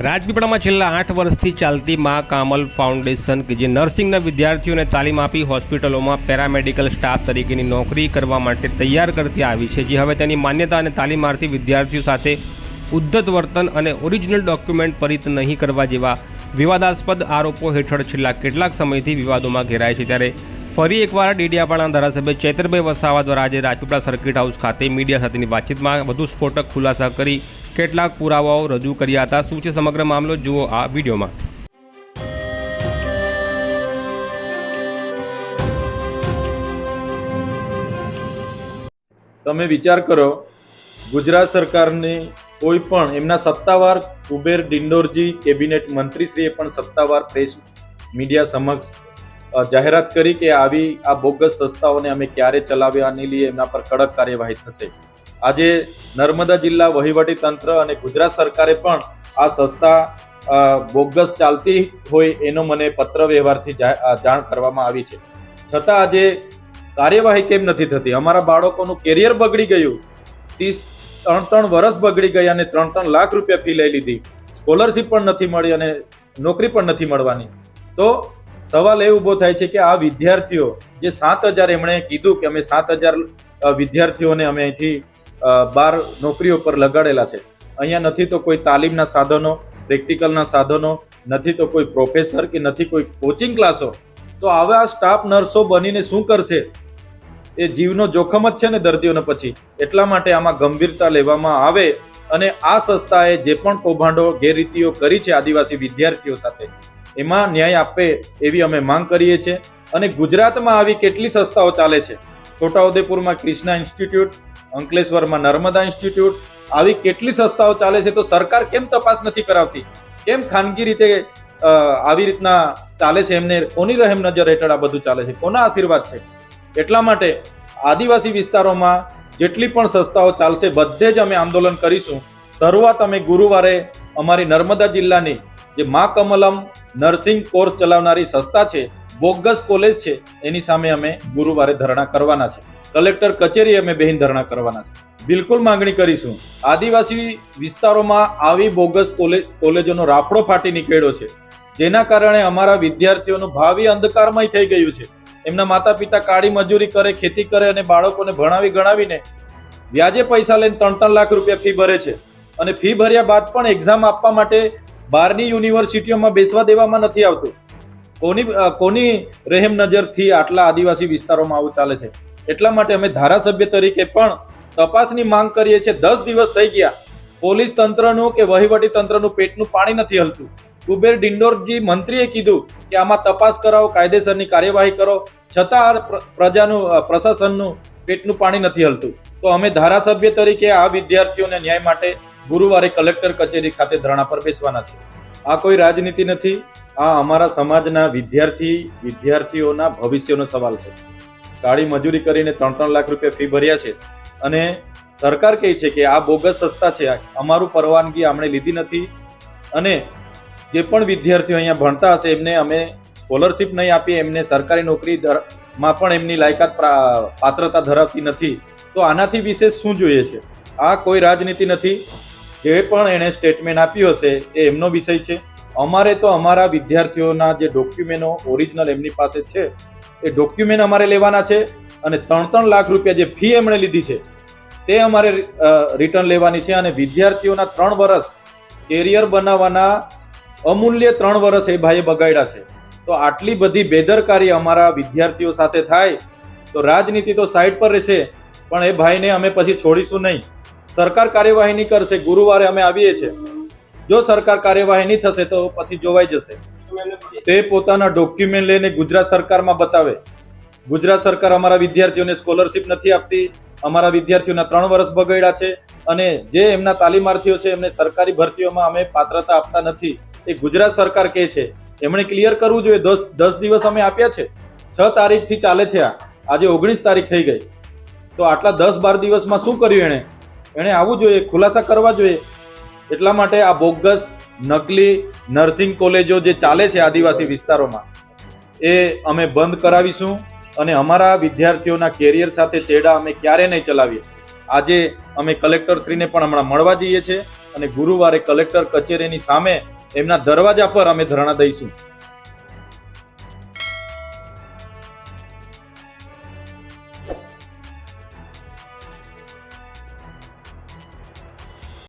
રાજપીપળામાં છેલ્લા આઠ વર્ષથી ચાલતી મા કામલ ફાઉન્ડેશન કે જે નર્સિંગના વિદ્યાર્થીઓને તાલીમ આપી હોસ્પિટલોમાં પેરામેડિકલ સ્ટાફ તરીકેની નોકરી કરવા માટે તૈયાર કરતી આવી છે, જે હવે તેની માન્યતા અને તાલીમાર્થી વિદ્યાર્થીઓ સાથે ઉદ્ધત વર્તન અને ઓરિજિનલ ડોક્યુમેન્ટ પરિત નહીં કરવા જેવા વિવાદાસ્પદ આરોપો હેઠળ છેલ્લા કેટલાક સમયથી વિવાદોમાં ઘેરાય છે. ત્યારે ફરી એકવાર ડેડિયાપાડાના ધારાસભ્ય ચૈતરભાઈ વસાવા દ્વારા આજે રાજપીપળા સર્કિટ હાઉસ ખાતે મીડિયા સાથેની વાતચીતમાં વધુ સ્ફોટક ખુલાસા કરી કેટલાક પુરાવાઓ રજૂ કર્યા હતા. શું છે સમગ્ર મામલો? જુઓ આ વિડીયોમાં. તમે વિચાર કરો, ગુજરાત સરકારની કોઈ પણ એમના સત્તાવાર કુબેર ડિંડોરજી કેબિનેટ મંત્રીશ્રીએ પણ સત્તાવાર પ્રેસ મીડિયા સમક્ષ જાહેરાત કરી કે આવી આ બોગસ સંસ્થાઓને અમે ક્યારે ચલાવ્યાની લીએ એમના પર કડક કાર્યવાહી થશે. આજે નર્મદા જિલ્લા વહીવટી તંત્ર અને ગુજરાત સરકારે પણ આ સંસ્થા બોગસ ચાલતી હોય એનો મને પત્ર વ્યવહારથી જાણ કરવામાં આવી છે. છતાં આજે કાર્યવાહી કેમ નથી થતી? અમારા બાળકોનું કેરિયર બગડી ગયું. ત્રીસ, ત્રણ ત્રણ વર્ષ બગડી ગયા અને ત્રણ ત્રણ લાખ રૂપિયા ફી લઈ લીધી. સ્કોલરશિપ પણ નથી મળી અને નોકરી પણ નથી મળવાની. તો સવાલ એ ઊભો થાય છે કે આ વિદ્યાર્થીઓ જે સાત હજાર એમણે કીધું કે અમે સાત હજાર વિદ્યાર્થીઓને અમે અહીંથી બાર નોકરીઓ પર લગાડેલા છે. અહીંયા નથી તો કોઈ તાલીમના સાધનો, પ્રેક્ટિકલના સાધનો, નથી તો કોઈ પ્રોફેસર કે નથી કોઈ કોચિંગ ક્લાસો. તો આવા સ્ટાફ નર્સો બનીને શું કરશે? એ જીવનો જોખમ જ છે ને દર્દીઓને પછી. એટલા માટે આમાં ગંભીરતા લેવામાં આવે અને આ સંસ્થાએ જે પણ કૌભાંડો, ગેરરીતિઓ કરી છે આદિવાસી વિદ્યાર્થીઓ સાથે, એમાં ન્યાય આપે એવી અમે માંગ કરીએ છીએ. અને ગુજરાતમાં આવી કેટલી સંસ્થાઓ ચાલે છે? છોટાઉદેપુરમાં ક્રિષ્ના ઇન્સ્ટિટ્યૂટ અંકલેશ્વરમાં નર્મદા ઇન્સ્ટિટ્યૂટ આવી કેટલી સંસ્થાઓ ચાલે છે તો સરકાર કેમ તપાસ નથી કરાવતી? કેમ ખાનગી રીતે આવી રીતના ચાલે છે? એમને કોની રહેમ નજર હેઠળ આ બધું ચાલે છે? કોના આશીર્વાદ છે? એટલા માટે આદિવાસી વિસ્તારોમાં જેટલી પણ સંસ્થાઓ ચાલશે, બધે જ અમે આંદોલન કરીશું. શરૂઆત અમે ગુરુવારે અમારી નર્મદા જિલ્લાની જે મા કમલમ નર્સિંગ કોર્સ ચલાવનારી સંસ્થા છે, બોગસ કોલેજ છે, એની સામે અમે ગુરુવારે ધરણા કરવાના છે. કલેક્ટર કચેરી અમે બહેન ધરણા કરવાના છે. બિલકુલ માંગણી કરીશું. આદિવાસી વિસ્તારોમાં આવી બોગસ કોલેજ કોલેજોનો રાફડો ફાટી નીકળ્યો છે. જેના કારણે અમારા વિદ્યાર્થીઓનું ભાવિ અંધકારમય થઈ ગયું છે. એમના માતા પિતા કાળી મજૂરી કરે, ખેતી કરે અને બાળકોને ભણાવી ગણાવીને વ્યાજે પૈસા લઈને ત્રણ ત્રણ લાખ રૂપિયા ફી ભરે છે. અને ફી ભર્યા બાદ પણ એક્ઝામ આપવા માટે બહારની યુનિવર્સિટીઓમાં બેસવા દેવામાં નથી આવતું. કોની કોની રહેમ નજરથી આટલા આદિવાસી વિસ્તારોમાં આવું ચાલે છે? એટલા માટે અમે ધારાસભ્ય તરીકે પણ તપાસની માંગ કરીએ છીએ. દસ દિવસ થઈ ગયા. પોલીસ તંત્રનું કે વહીવટી તંત્રનું પેટનું પાણી નથી હલતું. કુબેર ડિંડોરજી મંત્રીએ કીધું કે આમાં તપાસ કરાવો, કાયદેસરની કાર્યવાહી કરો. છતાં આ પ્રજાનું પ્રશાસનનું પેટનું પાણી નથી હલતું. તો અમે ધારાસભ્ય તરીકે આ વિદ્યાર્થીઓને ન્યાય માટે ગુરુવારે કલેક્ટર કચેરી ખાતે ધરણા પર બેસવાના છે આ કોઈ રાજનીતિ નથી. આ અમારા સમાજના વિદ્યાર્થી, વિદ્યાર્થીઓના ભવિષ્યનો સવાલ છે. કાળી મજૂરી કરીને ત્રણ ત્રણ લાખ રૂપિયા ફી ભર્યા છે અને સરકાર કહે છે કે આ બોગસ સસ્તા છે, અમારું પરવાનગી અમને લીધી નથી અને જે પણ વિદ્યાર્થીઓ અહીંયા ભણતા હશે એમને અમે સ્કોલરશિપ નહીં આપીએ, એમને સરકારી નોકરી માં પણ એમની લાયકાત પાત્રતા ધરાવતી નથી. તો આનાથી વિશેષ શું જોઈએ છે? આ કોઈ રાજનીતિ નથી. જે પણ એણે સ્ટેટમેન્ટ આપ્યું હશે એ એમનો વિષય છે. અમારે તો અમારા વિદ્યાર્થીઓના જે ડોક્યુમેન્ટો ઓરિજિનલ એમની પાસે છે, એ ડોક્યુમેન્ટ અમારે લેવાના છે અને ત્રણ ત્રણ લાખ રૂપિયા જે ફી એમણે લીધી છે, તે અમારે રિટર્ન લેવાની છે અને વિદ્યાર્થીઓના ત્રણ વર્ષ કેરિયર બનાવવાના અમૂલ્ય ત્રણ વર્ષ એ ભાઈએ બગાડ્યા છે. તો આટલી બધી બેદરકારી અમારા વિદ્યાર્થીઓ સાથે થાય, તો રાજનીતિ તો સાઈડ પર રહેશે, પણ એ ભાઈને અમે પછી છોડીશું નહીં. સરકાર કાર્યવાહી નહીં કરશે, ગુરુવારે અમે આવીએ છીએ. જો સરકાર કાર્યવાહી નહીં થશે તો પછી જોવાઈ જશે. તે પોતાના ડોક્યુમેન્ટ લઈને ગુજરાત સરકારમાં બતાવે. ગુજરાત સરકાર અમારા વિદ્યાર્થીઓને સ્કોલરશિપ નથી આપતી. અમારા વિદ્યાર્થીઓના ત્રણ વર્ષ બગડ્યા છે અને જે એમના તાલીમાર્થીઓ છે, એમને સરકારી ભરતીઓમાં અમે પાત્રતા આપતા નથી. એ ગુજરાત સરકાર કહે છે. એમણે ક્લિયર કરવું જોઈએ. દસ દસ દિવસ અમે આપ્યા છે. છ તારીખથી ચાલે છે આ. આજે ઓગણીસ તારીખ થઈ ગઈ. તો આટલા દસ બાર દિવસમાં શું કર્યું એણે? એણે આવવું જોઈએ, ખુલાસા કરવા જોઈએ. એટલા માટે આ બોગસ નકલી નર્સિંગ કોલેજો જે ચાલે છે આદિવાસી વિસ્તારોમાં, એ અમે બંધ કરાવીશું અને અમારા વિદ્યાર્થીઓના કેરિયર સાથે ચેડા અમે ક્યારે નહીં ચલાવીએ. આજે અમે કલેક્ટરશ્રીને પણ હમણાં મળવા જઈએ છીએ અને ગુરુવારે કલેક્ટર કચેરીની સામે એમના દરવાજા પર અમે ધરણા દઈશું.